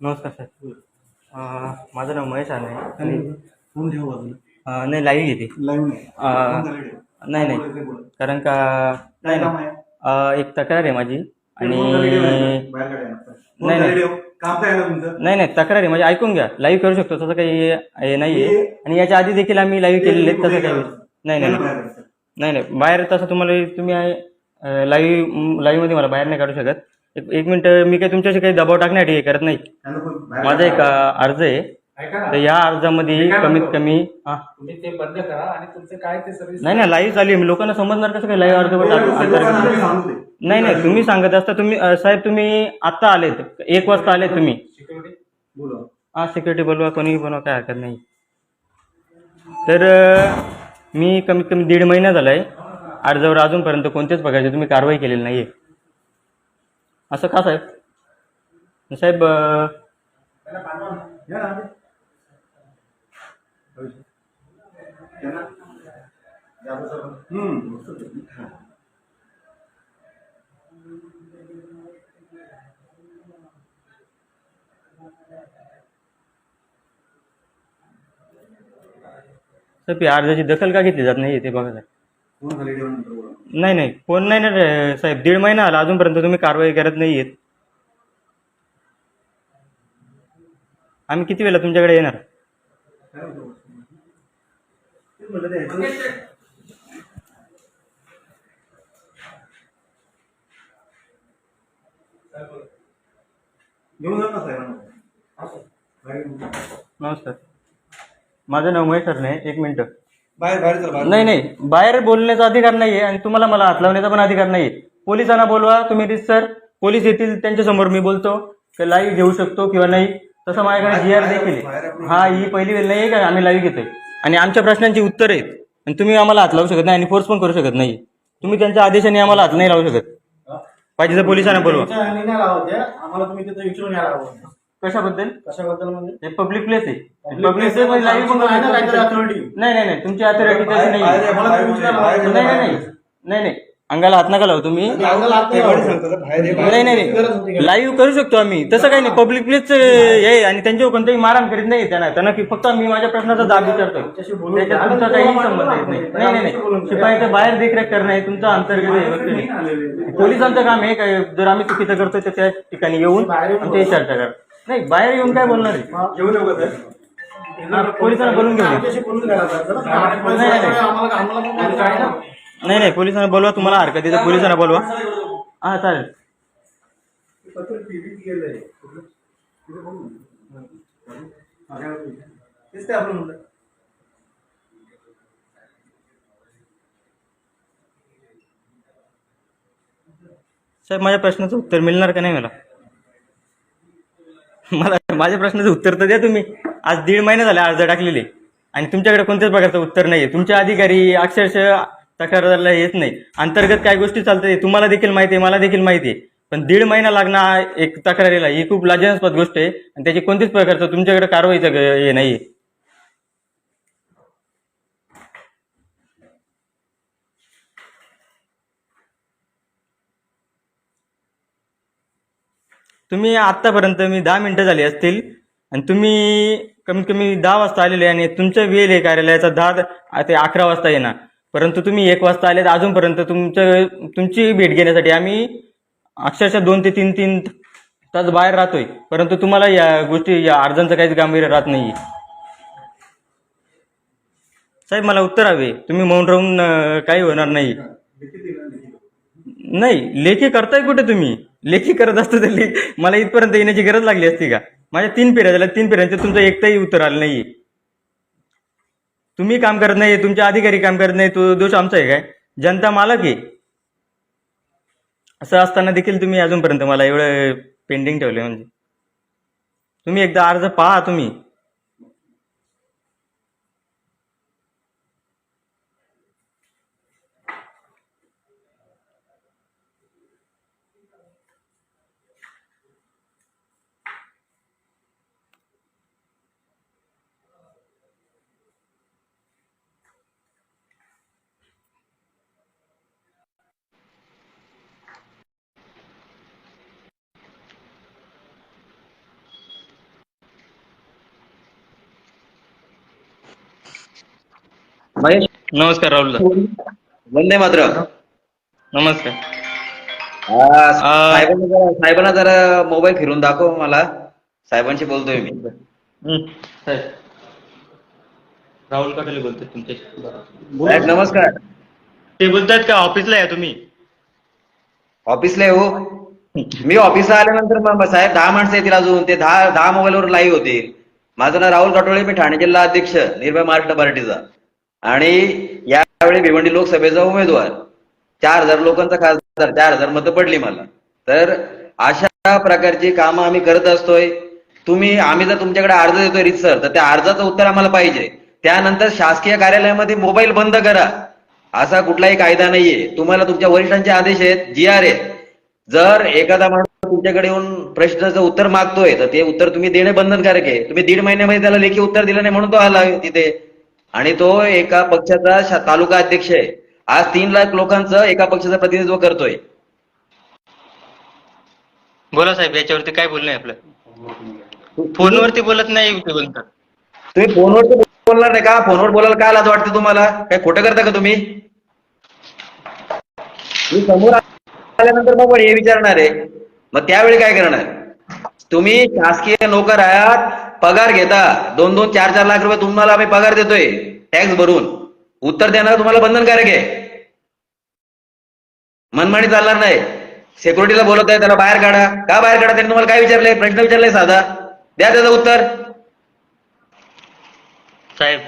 नमस्कार अं, माझं नाव महेश आहे आणि फोन ठेव बाजूला नाही लाईव्ह घेते. लाईव्ह नाही. नाही. कारण का नाही एक तक्रार आहे माझी. आणि नाही, नाही. नाही नाही. तक्रार आहे म्हणजे ऐकून घ्या. लाईव्ह करू शकतो. तसं काही हे नाही आहे आणि याच्या आधी देखील आम्ही लाईव्ह केलेले आहेत. तसं काही नाही नाही. नाही. नाही बाहेर तसं तुम्हाला तुम्ही लाईव्ह लाईव्हमध्ये मला बाहेर नाही काढू शकत. एक एक मिनिट मी काही तुमच्याशी काही दबाव टाकण्यासाठी हे करत नाही. माझा एक. अं, अर्ज आहे. तर या अर्जामध्ये मी काय कमीत म्हणतो? कमी हा. तुम्ही ते बंद करा आणि तुमचं काय ते सर्व्हिस नाही नाही लाईव्ह चालू आहे. लोकांना समजणार कसं काय लाईव्ह अर्ज आम्ही सांगू दे. नाही नाही तुम्ही सांगत असता तुम्ही अं, साहेब तुम्ही आत्ता आलेत. एक वाजता आलेत तुम्ही. सिक्युरिटी हा सिक्युरिटी बोलवा कोणीही बनवा काय हरकत नाही. तर अं, मी कमीत कमी दीड महिना झाला आहे अर्जावर अजूनपर्यंत कोणत्याच प्रकारची तुम्ही कारवाई केलेली नाही आहे असं का साहेब साहेब. हा. साहेब या अर्जाची दखल का घेतली जात नाही ते बघा साहेब नाही नाही. फोन नाही ना रे, साहेब. दीड महिना आला. अजूनपर्यंत तुम्ही कारवाई करत नाही आहेत. आम्ही किती वेळा तुमच्याकडे येणार? घेऊन नमस्कार. माझं नाव महेश सरणे एक मिनटं. बाहेर बाहेर चला, बाहेर. नाही नाही. बाहेर बोलण्याचा अधिकार नाहीये आणि तुम्हाला मला हात लावण्याचा पण अधिकार नाहीये. पोलिसांना बोलवा तुम्ही सर. पोलीस येतील त्यांच्यासमोर मी बोलतो. लाईव्ह घेऊ शकतो किंवा नाही. तसं माझ्याकडे जी आर देखील आहे. हा ही पहिली वेळ नाही आहे का? आम्ही लाईव्ह घेतोय. आणि आमच्या प्रश्नांची उत्तर आहेत. आणि तुम्ही आम्हाला हात लावू शकत नाही आणि फोर्स पण करू शकत नाही. तुम्ही त्यांच्या आदेशाने आम्हाला हात नाही लावू शकत. पाहिजे तर पोलिसांना बोलवा. त्यांच्या ह्याने नाही लावत आहे. आम्हाला तुम्ही तिथे विचारून यायला हवं कशाबद्दल? कशाबद्दल म्हणजे? हे पब्लिक प्लेस आहे. पब्लिक प्लेस मध्ये लाईव्ह पण आहे ना काहीतरी authority. नाही नाही नाही तुमची अथॉरिटी तशी नाही आहे. बाहेर- बाहेर- नाही नाही नाही. नाही नाही. अंगाला हात नका लावू तुम्ही. अंगाला हात नाही नाही. गरज होती? लाईव्ह करू शकतो आम्ही. तसं काही नाही. पब्लिक प्लेस हे आणि त्यांच्यावर कोणतेही मारहाण करीत नाही त्यांना. त्यांना की फक्त मी माझ्या प्रश्नाचा दाब त्याच्याशी बोलून त्याच्यात घ्या. तुमचा काही तुम्हाला संबंध येत नाही. नाही नाही बोलून नाही घ्या. शिपाईचं बाहेर देखरेख करणं हे तुमचं अंतर्गत आहे नाही. पोलिसांचं काम आहे. काय जर आम्ही चुकीचं करतोय तर त्या ठिकाणी येऊन आमच्याशी चर्चा करा. नाही बाहेर येऊन काय बोलणार आहे घेऊन येऊ का साहेब? हा, पोलिसांना बोलून घेऊ आमच्याशी बोलून घ्यायला पाहिजे ना. नाही, नाही. आम्हाला आम्हाला पण काय आहे ना. नाही नाही पोलिसांना बोलवा तुम्हाला हरकत तर पोलिसांना बोलवा हा चालेल पत्र PVC केलंय. कुठलं? तिथे बघू ना. हा, काय होतं? तेच ते आपलं म्हणलं. साहेब माझ्या प्रश्नाचं उत्तर मिळणार का नाही मला मला माझ्या प्रश्नाचं उत्तर तर द्या तुम्ही. आज दीड महिने झाले अर्ज टाकलेले. आणि तुमच्याकडे कोणत्याच प्रकारचं उत्तर नाही आहे तुमचे अधिकारी अक्षरशः तक्रारला येत नाही. अंतर्गत काय गोष्टी चालतात तुम्हाला देखील माहिती आहे मला देखील माहिती आहे. पण दीड महिना लागणार एक तक्रारीला. ही खूप लाजनास्पद गोष्ट आहे. आणि त्याची कोणतीच प्रकारचं तुमच्याकडे कारवाईचं हे नाही तुम्ही आत्तापर्यंत मी दहा मिनिटं झाली असतील आणि तुम्ही कमीत कमी दहा वाजता आलेले आणि तुमचं वेळ आहे कार्यालयाचा दहा ते अकरा वाजता येणार. परंतु तुम्ही एक वाजता आले तर अजूनपर्यंत तुमचं तुमची भेट घेण्यासाठी आम्ही अक्षरशः दोन ते तीन तीन तास बाहेर राहतोय. परंतु तुम्हाला या गोष्टी या अर्जांचं काहीच गांभीर्य राहत नाही साहेब मला उत्तर हवे. तुम्ही मौन राहून काही होणार नाही. नाही लेखी करताय कुठे तुम्ही? लेखी करत असतो तर लेख. मला इथपर्यंत येण्याची गरज लागली असती का? माझ्या तीन फेऱ्या झाल्या. तीन फेऱ्यांचं तुमचं एकटाही उत्तर आलं नाही तुम्ही काम करत नाही तुमचे अधिकारी काम करत नाही तो दोष आमचा आहे काय? जनता मालक आहे. असं असताना देखील तुम्ही अजूनपर्यंत मला एवढं पेंडिंग ठेवले म्हणजे. तुम्ही एकदा अर्ज पहा तुम्ही. नमस्कार राहुल वंदे मात्र नमस्कार. साहेबांना जरा साहेबांना जरा मोबाईल फिरून दाखव मला. साहेबांशी बोलतोय मी. हं, राहुल काटोले बोलतोय तुमच्याशी साहेब नमस्कार. ते बोलतायत का? ऑफिसला आहे तुम्ही. ऑफिसला आहे हो. मी ऑफिसला आल्यानंतर मग साहेब दहा माणसं येतील अजून. ते दहा दहा मोबाईलवर लाईव्ह होतील. माझं नाव राहुल काटोळे मी ठाणे जिल्हा अध्यक्ष निर्भय महाराष्ट्र पार्टीचा आणि यावेळी भिवंडी लोकसभेचा उमेदवार चार हजार लोकांचा खासदार चार हजार मतं पडली मला. तर अशा प्रकारची कामं आम्ही करत असतोय. तुम्ही आम्ही जर तुमच्याकडे अर्ज देतोय रितसर तर त्या अर्जाचं उत्तर आम्हाला पाहिजे. त्यानंतर शासकीय कार्यालयामध्ये मोबाईल बंद करा. असा कुठलाही कायदा नाहीये. तुम्हाला तुमच्या वरिष्ठांचे आदेश आहेत जी आर आहेत. जर एखादा माणूस तुमच्याकडे येऊन प्रश्नाचं उत्तर मागतोय तर ते उत्तर तुम्ही देणे बंधनकारक आहे. तुम्ही दीड महिन्यामध्ये त्याला लेखी उत्तर दिलं नाही म्हणून तो आला तिथे. आणि तो एका पक्षाचा तालुका अध्यक्ष आहे. आज तीन लाख लोकांचं एका पक्षाचं प्रतिनिधित्व करतोय. बोला साहेब याच्यावरती काय बोलणं आपलं? फोनवरती बोलत नाही तुम्ही फोनवर तर बोलणार नाही का? फोनवर बोलायला काय लाज वाटते तुम्हाला? काय खोटं करता का तुम्ही? मी समोर आल्यानंतर मग हे विचारणार आहे. मग त्यावेळी काय करणार? तुम्ही शासकीय नोकर आहात पगार घेता. दोन दोन चार चार लाख रुपये तुम्हाला आम्ही पगार देतोय. टॅक्स भरून. उत्तर देणार तुम्हाला बंधनकारक आहे. मनमानी चालणार नाही. सेक्युरिटीला बोलत आहे त्याला बाहेर काढा. का बाहेर काढा? त्यांनी तुम्हाला काय विचारलंय? प्रश्न विचारलाय साधा. द्या त्याचं उत्तर. साहेब